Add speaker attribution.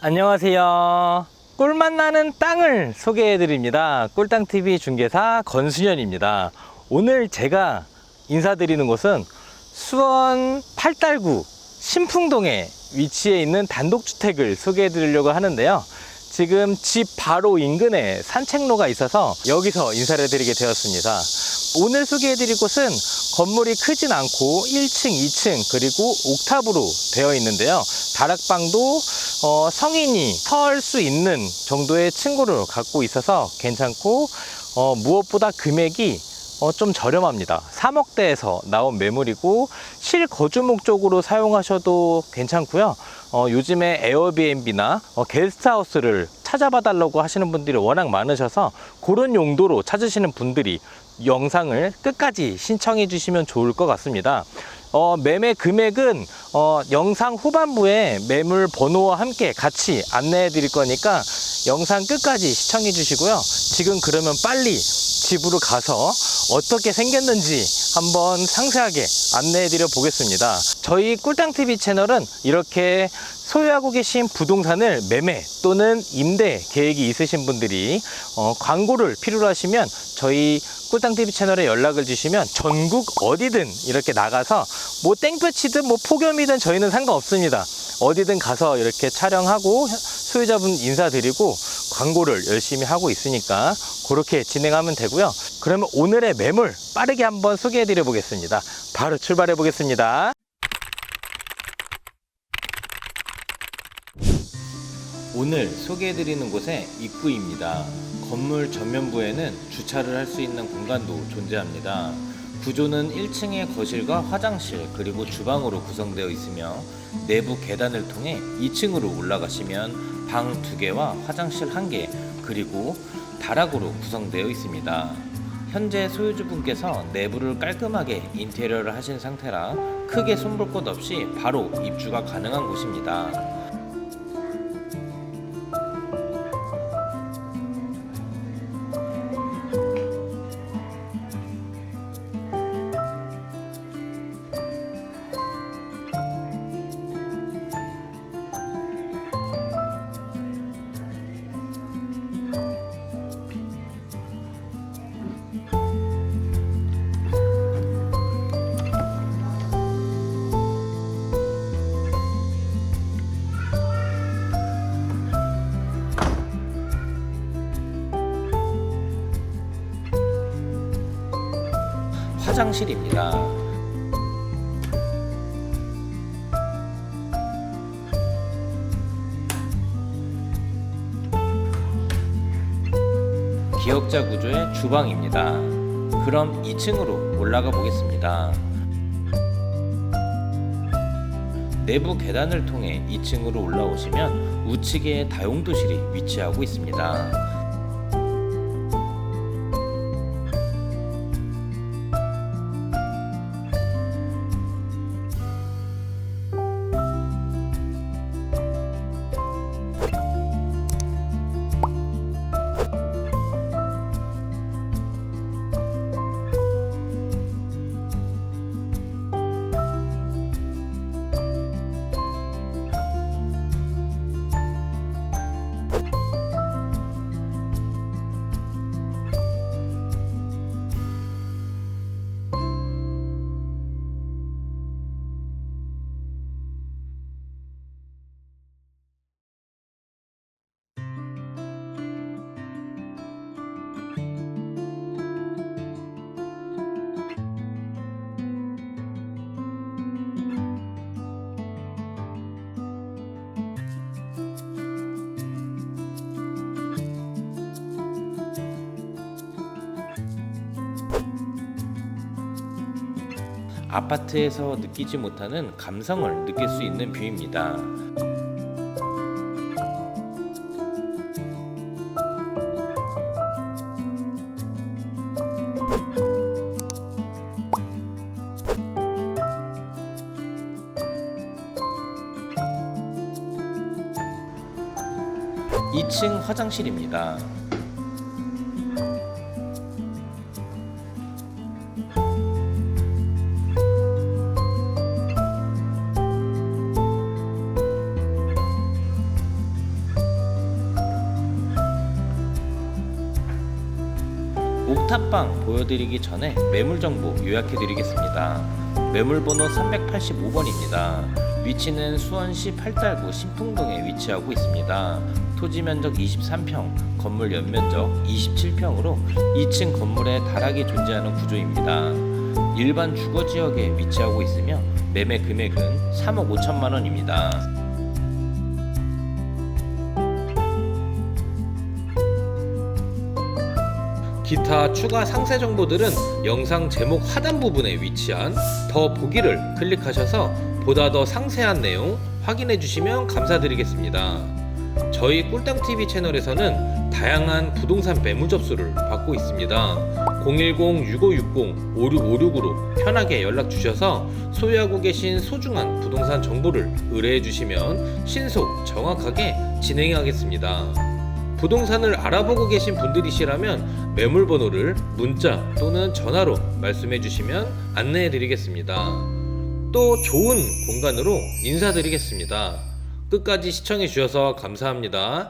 Speaker 1: 안녕하세요. 꿀맛 나는 땅을 소개해 드립니다. 꿀땅TV 중개사 건수현입니다. 오늘 제가 인사드리는 곳은 수원 팔달구 신풍동에 위치해 있는 단독주택을 소개해 드리려고 하는데요. 지금 집 바로 인근에 산책로가 있어서 여기서 인사를 드리게 되었습니다. 오늘 소개해 드릴 곳은 건물이 크진 않고 1층, 2층 그리고 옥탑으로 되어 있는데요. 다락방도 어, 성인이 설 수 있는 정도의 층고를 갖고 있어서 괜찮고 어, 무엇보다 금액이 어, 좀 저렴합니다. 3억대에서 나온 매물이고 실거주 목적으로 사용하셔도 괜찮고요. 어, 요즘에 에어비앤비나 어, 게스트하우스를 찾아봐 달라고 하시는 분들이 워낙 많으셔서 그런 용도로 찾으시는 분들이 영상을 끝까지 신청해 주시면 좋을 것 같습니다. 어, 매매 금액은 어, 영상 후반부에 매물 번호와 함께 같이 안내해 드릴 거니까 영상 끝까지 시청해 주시고요. 지금 그러면 빨리 집으로 가서 어떻게 생겼는지 한번 상세하게 안내해 드려 보겠습니다. 저희 꿀땅TV 채널은 이렇게 소유하고 계신 부동산을 매매 또는 임대 계획이 있으신 분들이 어, 광고를 필요로 하시면 저희 꿀땅TV 채널에 연락을 주시면 전국 어디든 이렇게 나가서 뭐 땡볕이든 뭐 폭염이든 저희는 상관없습니다. 어디든 가서 이렇게 촬영하고 소유자분 인사드리고 광고를 열심히 하고 있으니까 그렇게 진행하면 되고요. 그러면 오늘의 매물 빠르게 한번 소개해 드려 보겠습니다. 바로 출발해 보겠습니다. 오늘 소개해 드리는 곳의 입구입니다. 건물 전면부에는 주차를 할 수 있는 공간도 존재합니다. 구조는 1층의 거실과 화장실 그리고 주방으로 구성되어 있으며 내부 계단을 통해 2층으로 올라가시면 방 2개와 화장실 1개 그리고 다락으로 구성되어 있습니다. 현재 소유주분께서 내부를 깔끔하게 인테리어를 하신 상태라 크게 손볼 것 없이 바로 입주가 가능한 곳입니다. 화장실입니다. 기역자 구조의 주방입니다. 그럼 2층으로 올라가 보겠습니다. 내부 계단을 통해 2층으로 올라오시면 우측에 다용도실이 위치하고 있습니다. 아파트에서 느끼지 못하는 감성을 느낄 수 있는 뷰입니다. 이층 화장실입니다. 옥탑방 보여드리기 전에 매물 정보 요약해드리겠습니다. 매물 번호 385번입니다. 위치는 수원시 팔달구 신풍동에 위치하고 있습니다. 토지 면적 23평, 건물 연면적 27평으로 2층 건물에 다락이 존재하는 구조입니다. 일반 주거 지역에 위치하고 있으며 매매 금액은 3억 5천만 원입니다. 기타 추가 상세 정보들은 영상 제목 하단 부분에 위치한 더 보기를 클릭하셔서 보다 더 상세한 내용 확인해 주시면 감사드리겠습니다. 저희 꿀땅TV 채널에서는 다양한 부동산 매물 접수를 받고 있습니다. 010-6560-5656으로 편하게 연락 주셔서 소유하고 계신 소중한 부동산 정보를 의뢰해 주시면 신속 정확하게 진행하겠습니다. 부동산을 알아보고 계신 분들이시라면 매물 번호를 문자 또는 전화로 말씀해 주시면 안내해 드리겠습니다. 또 좋은 공간으로 인사드리겠습니다. 끝까지 시청해 주셔서 감사합니다.